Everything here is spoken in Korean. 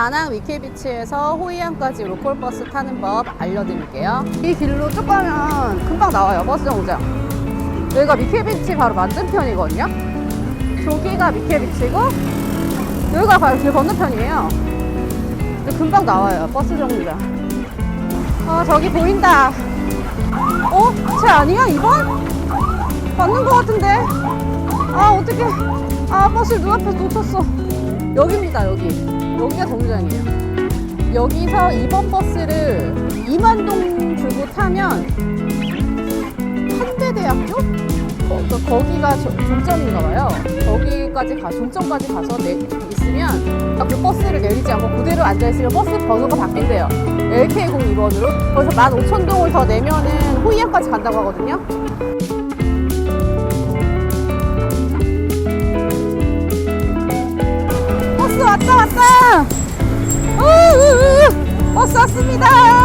다낭 위케비치에서 호이안까지 로컬버스 타는 법 알려드릴게요. 이 길로 쭉 가면 금방 나와요, 버스 정류장. 여기가 미케비치 바로 맞은편이거든요. 저기가 미케비치고 여기가 바로 길 건너편이에요. 금방 나와요, 버스 정류장. 아, 저기 보인다. 어? 쟤 아니야, 2번? 맞는 것 같은데? 아, 어떡해. 아, 버스 눈앞에서 놓쳤어. 여기입니다, 여기. 정류장이에요. 여기서 2번 버스를 이만동 주고 타면 한대대학교? 거, 그- 거기가 저- 종점인가 봐요. 거기까지 가, 종점까지 가서 내, 있으면 아, 그 버스를 내리지 않고 그대로 앉아있으면 버스 번호가 바뀐대요. LK02번으로. 그래서 15,000동을 더 내면은 호이안까지 간다고 하거든요. 버스 왔다, 왔다! 어, 버스 왔습니다.